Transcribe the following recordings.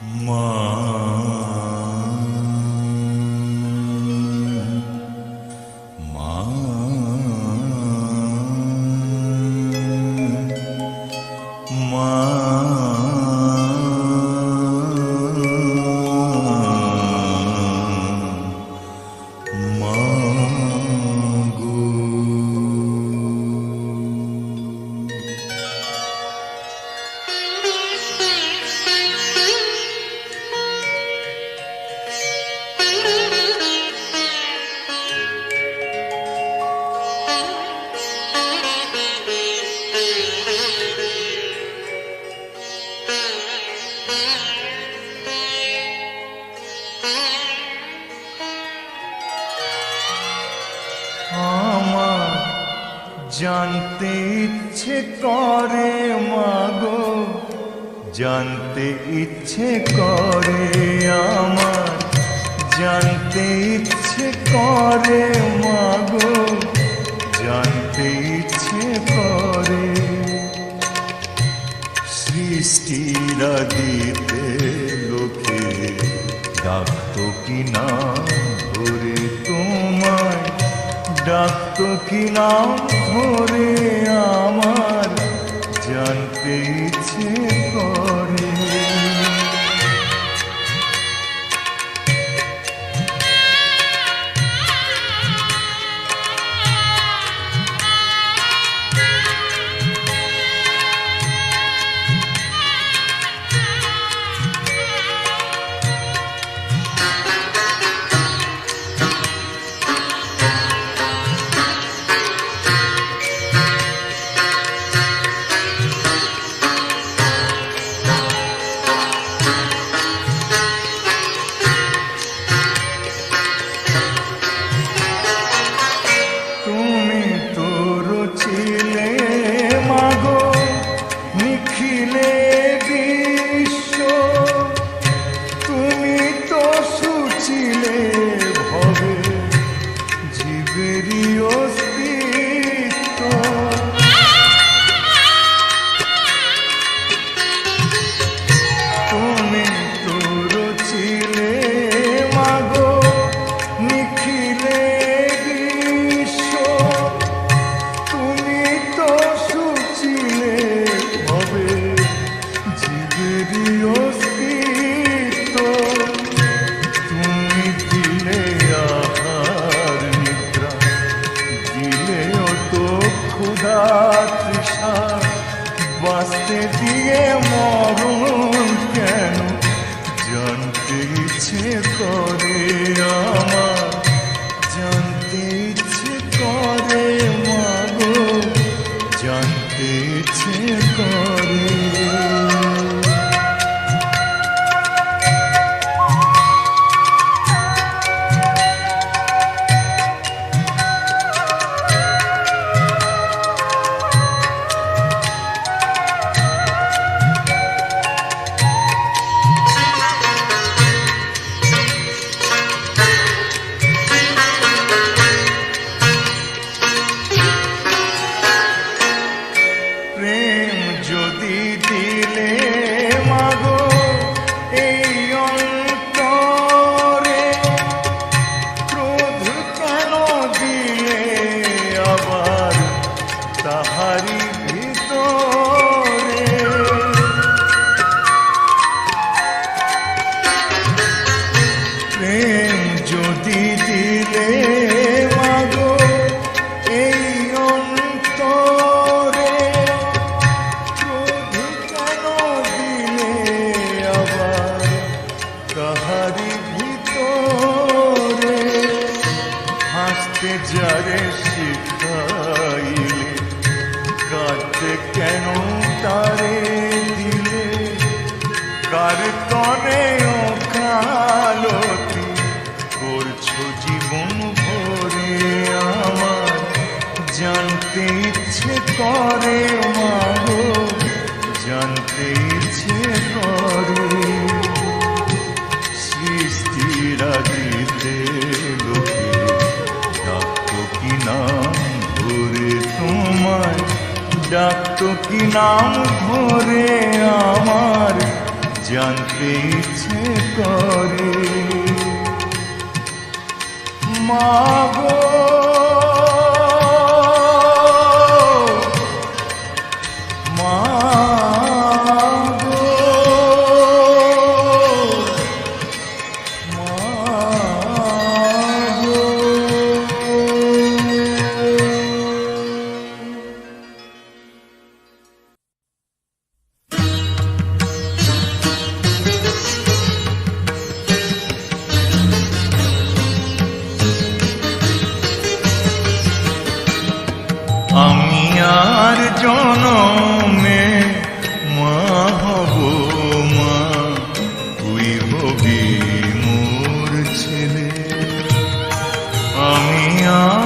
Ma. জানতে ইচ্ছে করে, মাগো। জানতে ইচ্ছে করে আমার, জানতে ইচ্ছে করে, মাগো। জানতে ইচ্ছে করে সৃষ্টিরা দিতে লোকে ডাকতো কিনা ধরে তুমি ডাকত কি নাম ধরে আমার জানতে ইচ্ছে একটি নাম ধরে আমার জানতে ইচ্ছে করে। মা গো মোর ছেলে। আমি আর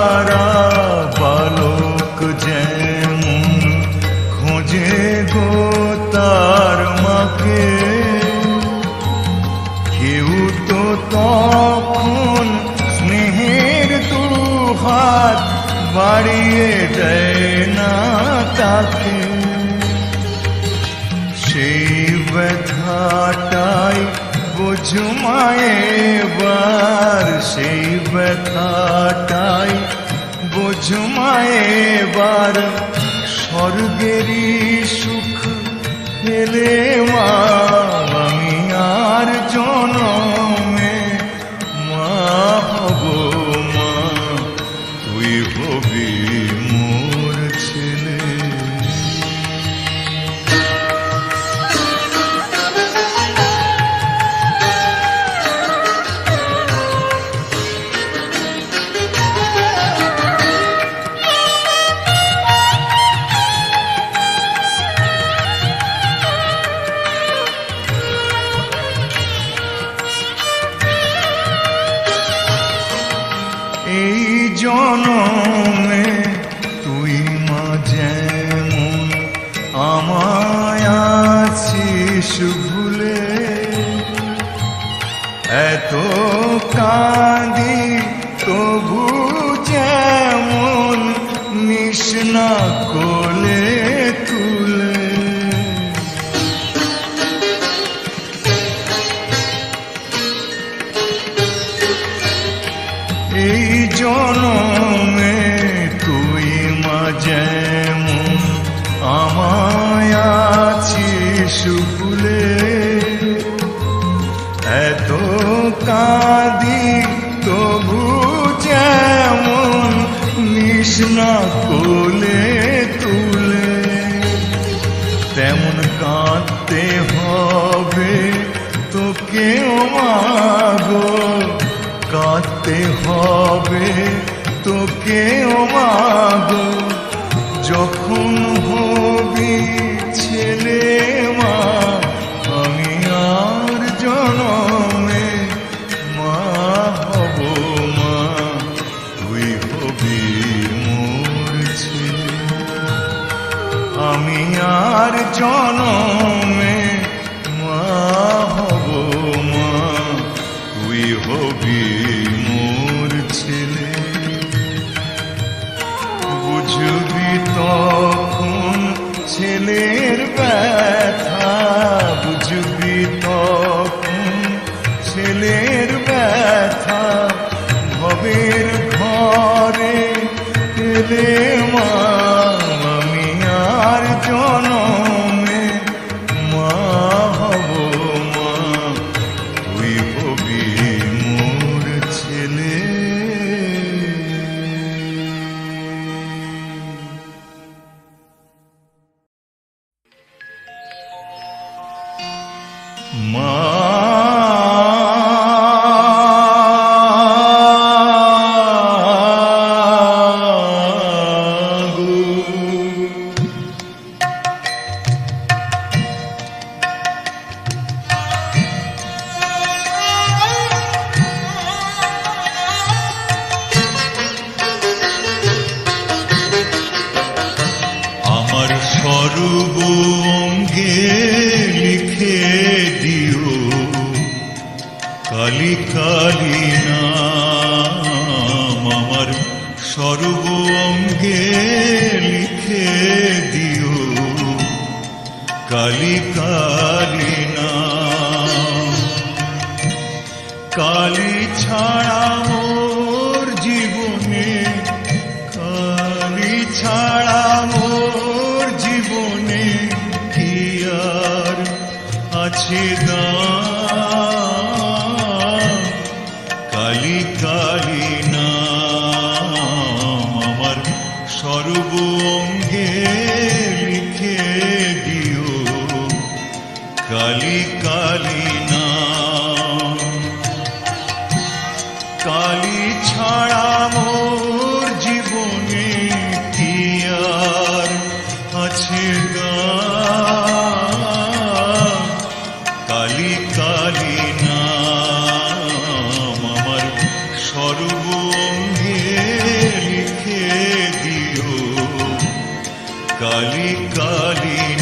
মাতৃহারা বালক যেমন খোঁজে গো তার মাকে কেউ তো তখন স্নেহের দু হাত বাড়িয়ে দেয় না তাকে সেই ব্যথাটাই বোঝুমায় বার সেই ব্যথাটাই বার স্বর্গেরই সুখ পেলে মা আমি আর জনমে এই জনমে কেউ মাগো যখন হবি ছেলে মা, আমি আর জনমে মা হব মা। তুই হবি মোর ছেলে আমি আর জনম Ma কালি ছাড়া মোর জীবনে কালি ছাড়া মোর জীবনে কি আর আছে না দিও। কালী কালী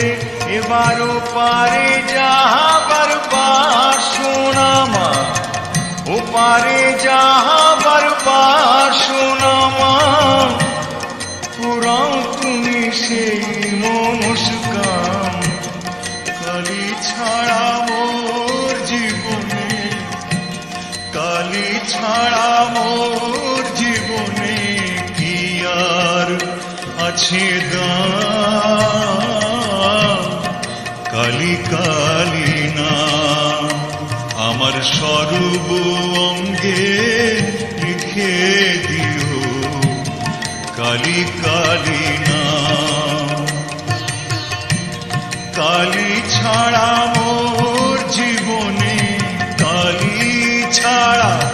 বলে, এবারও পারে যাহাবার বার সোনামা ও পারে যাহাবার বার সোনামা পুরাও তুমি সেই মনস্কাম কালি ছাড়া মোর জীবনে, কালি ছাড়া মোর জীবনে কি আর আছে দাম অঙ্গে লিখে দিও। কালি কালি না। কালি ছাড়া মোর জীবনে কালি ছাড়া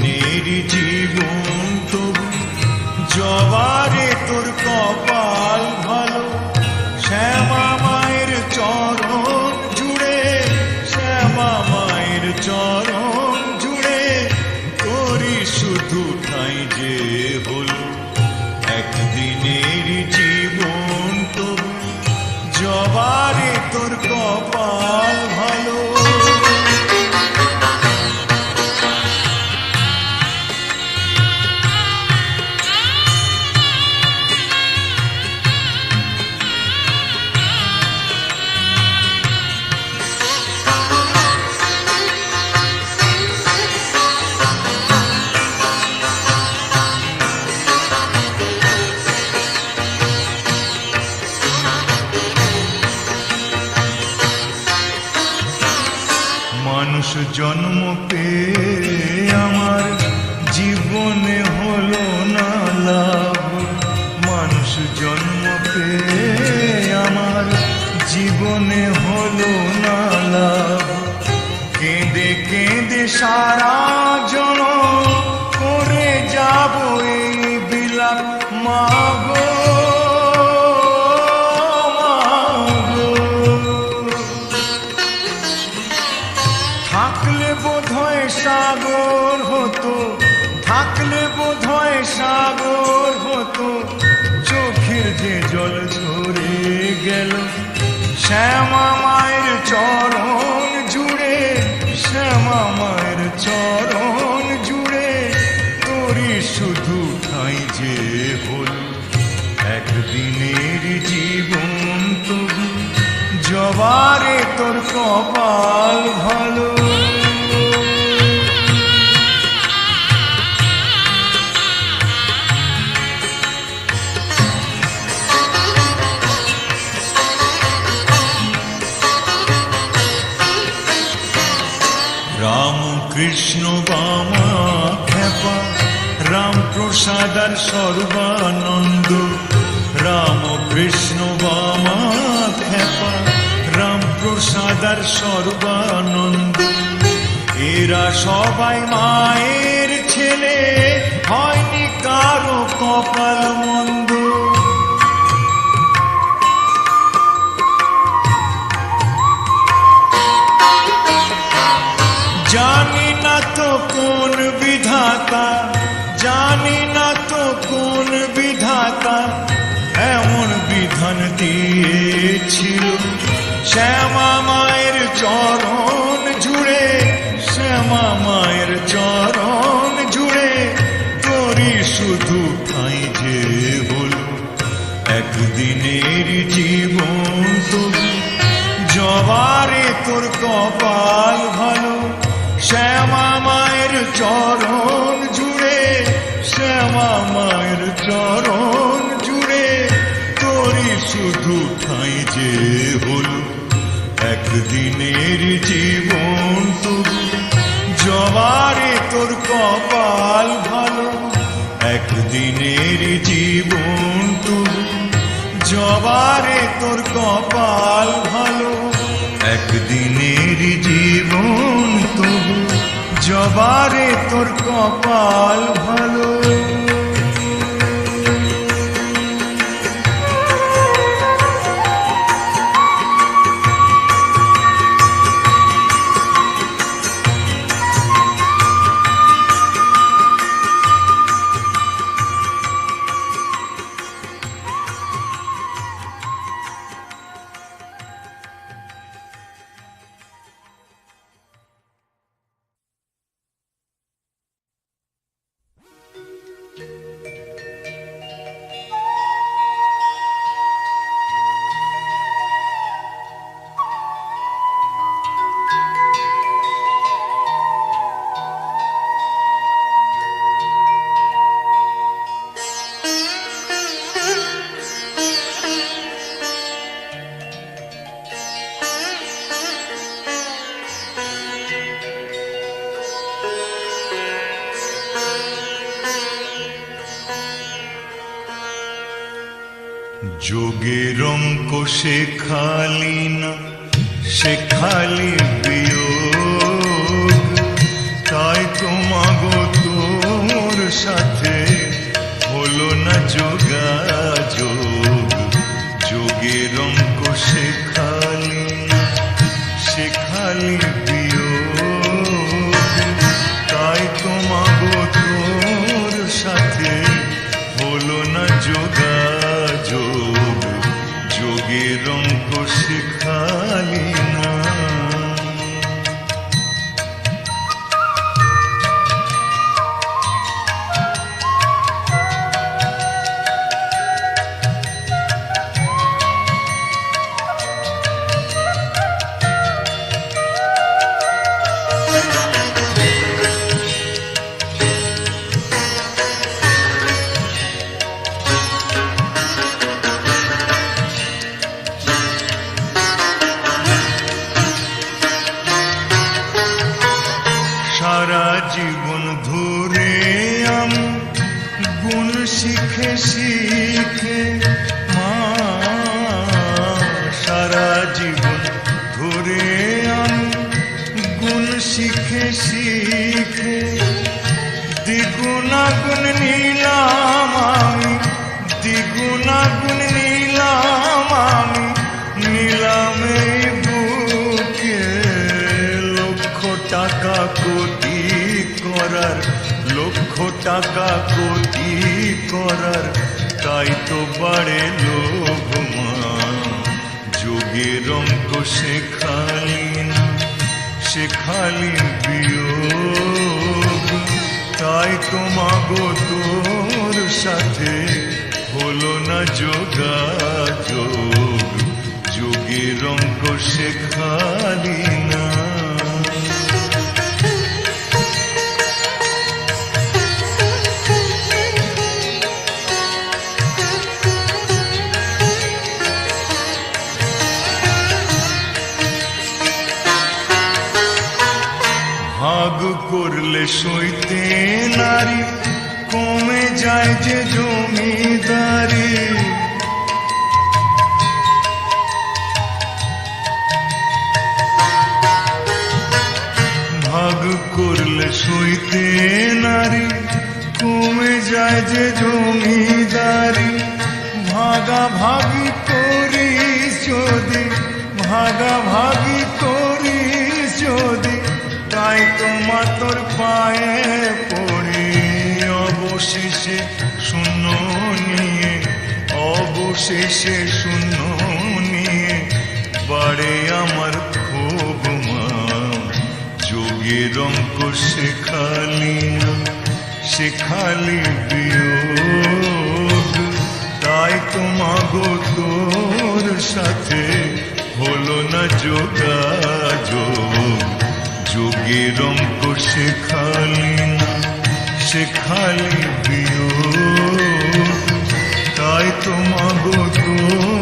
জীবন তবু জবারে তোর কপাল মানুষ জন্ম পেয়ে আমার জীবনে হলো না লাভ। মানুষ জন্ম পেয়ে আমার জীবনে হলো না লাভ। কেঁদে কেঁদে সারা সর্বানন্দ রাম কৃষ্ণ বামা রাম প্রসাদার সর্বানন্দ এরা সবাই মায়ের ছেলে হয়নি কারও কপাল। শুধু ঠাই যে হলো, একদিনের জীবন তবু জবারে তোর কপাল ভালো, একদিনের জীবন তবু জবারে তোর কপাল ভালো, একদিনের জীবন তবু জবারে তোর কপাল ভালো। সাথে হলো না যোগাযোগ। যোগের অঙ্ক শেখালি শিখে মা সারা জীবন ধরে আমি গুণ শিখে শিখে দ্বিগুণাগুণ নিলাম আমি, দ্বিগুণাগুণ নিলাম আমি, নিলাম বুকে লক্ষ টাকা কোটি করার, লক্ষ টাকা কোটি করার, তাই তো বাড়ে লোভ মা যোগের অঙ্ক শেখালি শেখালি বিয়োগ। তাই তো মাগো তোর সাথে হলো না যোগাযোগ। যোগের অঙ্ক শেখালি না করলে সইতে নারী, কমে যায় যে জমিদারি। ভাগ করলে সইতে নারী, কমে যায় যে জমিদারি। ভাগা ভাগি করি যদি ভাগা ভাগি করি যদি তাই তোমা তোর পায়ে পড়ে। অবশেষে শূন্য নিয়ে, অবশেষে শূন্য নিয়ে বাড়ে আমার ক্ষোভ মা। যোগের অঙ্ক শেখালি শেখালি বিয়োগ। তাই তোমাগো তোর সাথে হলো না যোগাযোগ। যোগের অঙ্ক শেখালি না শেখালি প্রিয়। তাই তোমাগো তোর